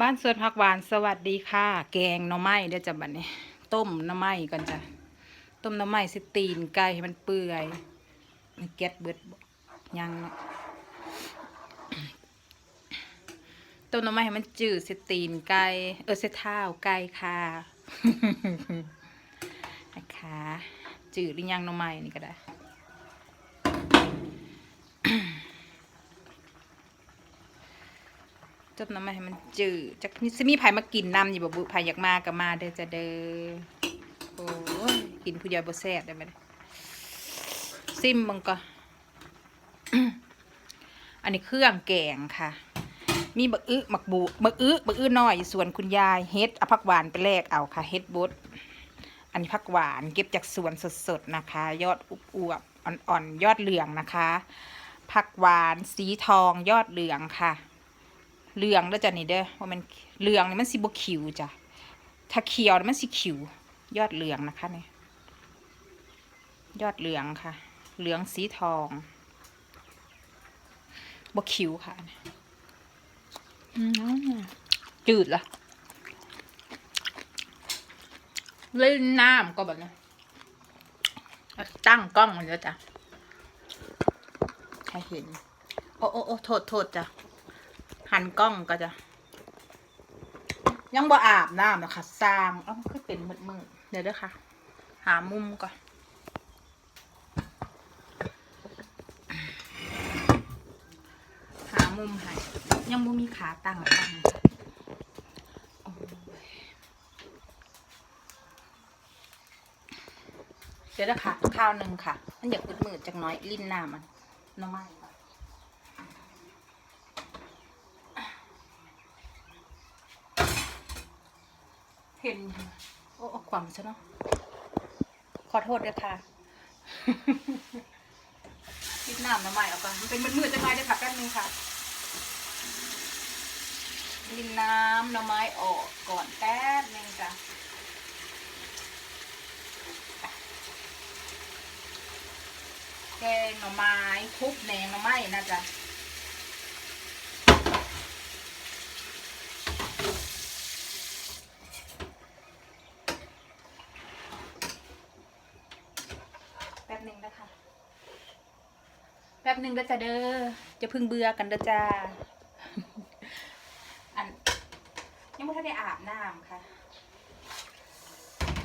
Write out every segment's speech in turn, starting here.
บ้านสวนผักหวานสวัสดีค่ะ แกงหน่อไม้เดี๋ยวจะบัดนี้ ต้มหน่อไม้ก่อนจ้ะต้มหน่อไม้สิตีนไก่ให้มันเปื่อยมันเก็ดเบิดยังเนาะต้มหน่อไม้ให้มันจืดสิตีนไก่เออสิเท้าไก่ค่ะนะคะจืดหรือยังหน่อไม้นี่ก็ได้ จบน้ำมันให้มันจืดจากนี่จะมีไผมากินน้ำอยู่บ่บุไผอยากมาก็มาเด้อจะเด้อโอ้ยกินผู้เดียวบ่แซ่บได้ไหมซิมมึงก็อันนี้เครื่องแกงค่ะ มีบักอึบักบูบักอึบักอึน้อยอยส่วนคุณยายเฮ็ดเอาผักหวานไปแลกเอาค่ะเฮ็ดบดอันนี้ผักหวานเก็บจากสวนสดๆนะคะ ยอดอุบอวบอ่อนๆยอดเหลืองนะคะผักหวานสีทองยอดเหลืองค่ะ เหลืองแล้วจ้ะนี่เด้อว่ามันเหลืองนี่มันสิบขิวจ้ะถ้าเขียวมันสิขิว ยอดเหลืองนะคะเนี่ยยอดเหลืองค่ะ เหลืองสีทองบขิวค่ะนี่ยอืมจืดละเล่นน้ำก็แบบนี้ตั้งกล้องมันแล้วจ้ะให้เห็น โอ้โอ้โอ้โทษโทษจ้ะ หันกล้องก็จะ ยังบ่อาบน้ำนะคะสร้างเอ้ามันก็เป็นมืดมืดเดี๋ยวเด้อค่ะ หามุมก่อนหามุมให้ยังบ่มีขาตั้งอะตั้งโอ้ยเดี๋ยวด้อค่ะข้าวหนึ่งค่ะ มันอยากมืดมืดๆจักน้อยลิ้นหน้ามันน้องไม้ ก่อนเห็นโอ้เอาความซะเนาะขอโทษด้วยค่ะคิดน้ำน้ำใหม่เอาก่อนมันเป็นมืดๆจะน้อยเดี๋ยวค่ะแป๊บนึงค่ะดินน้ำหน้ำไม้ออกก่อนแป๊บนึงจ้ะแกงหน่อไม้คุกแหนงหน่อไม้นะจ๊ะ หนึ่งนะคะแป๊บหนึ่งแล้วจะเด้อ จะพึ่งเบื่อกันเด้อจ้า อันยังไม่ทันได้อาบน้ำค่ะ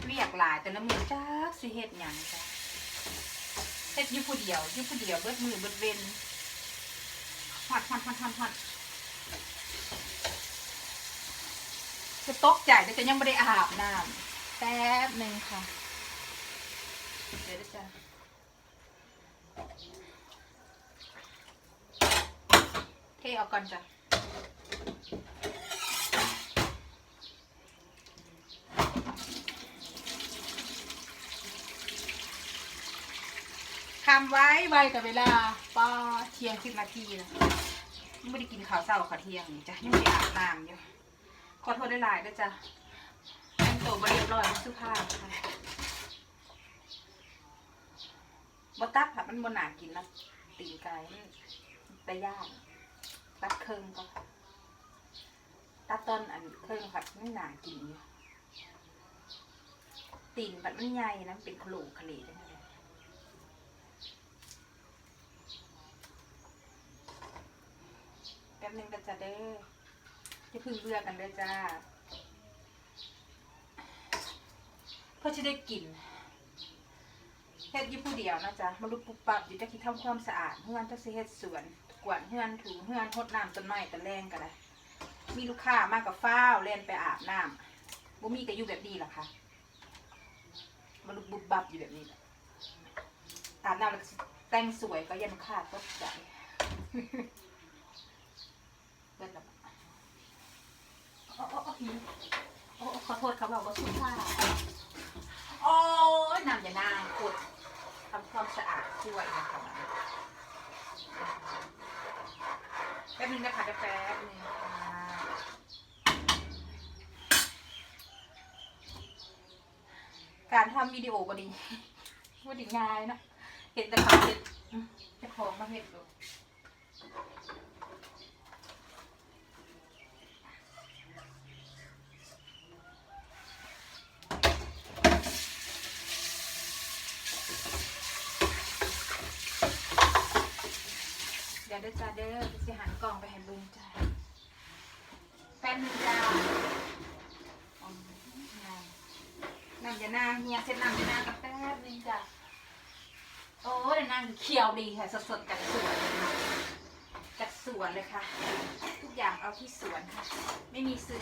เรียกหลายแต่ละมือจ้าสิเฮ็ดหยังจ้ะเฮ็ดอยุผู้เดียวอยุผู้เดียวเบิดมือเบิดเวนหัดหัดหัดหัดหัดจะตกใจแต่จะยังไม่ได้อาบน้ำแป๊บหนึ่งค่ะ เดี๋ยวจะ เทออกก่อนจ้ะคำไว้ไวกับเวลาป้าเที่ยงสิบนาทีนะไม่ได้กินข้าวเช้าข้าวเที่ยงนี่จ้ะยังไม่ได้อาบน้ำอยู่ขอโทษได้หลายด้วยจ้ะแต่งตัวบเรียบร้อยสุภาพค่ะ บตัดค่ะมันบนหนากินนะตีนไก่มันแต่ย่างตัดเครื่องก็ตัดต้นอันเครื่องผัดมันหนากินอยู่ตีนแบบมันใหญ่นะมันเป็นโคลคลีได้ไหมแป๊บนึงก็จะเด้อจะพึ่งเบื่อกันเด้อจ้าเพื่อจะได้กิน เฮ็ดอยู่ผู้เดียวนะจ๊ะมาลุกปุบปับอยู่จะคิดทำความสะอาดเฮือนจะสิเฮ็ดสวน กวาดเฮือนถูเฮือนรดน้ำต้นไม้ต้นแรงกันเลยมีลูกค้ามากกับฟ้าวเล่นไปอาบน้ำบ่มีก็อยู่แบบนี้ล่ะค่ะมาลุกบุบบับอยู่แบบนี้อาบน้ำแล้วแต่งสวยก็ยันลูกค้าตกใจเบิดและบ่โอ้โอ้โอ้หิวโอ้โอ้ขอโทษเขาบอกว่าสุภาพโอ้ยนำอย่านางกด ทำความสะอาดช่วยนะคะแป๊บนึงนะคะแป๊บนึงค่ะการทำวิดีโอก็ดีว่าดีง่ายนะเห็นแต่เขาเห็นจะของมาเห็นดู เดี๋ยวเด้อจ้าเด้อสิหันกล่องไปให้บิ่งจ้าแป๊บนึงจ้าน้ำยานางเฮียเซ็ตน้ำยานางกับแป๊บนึงจ้าโอ้เดี๋ยวนางเขียวดีค่ะสดๆจากสวนจากสวนเลยค่ะ ทุกอย่างเอาที่สวนค่ะ ไม่มีซื้อ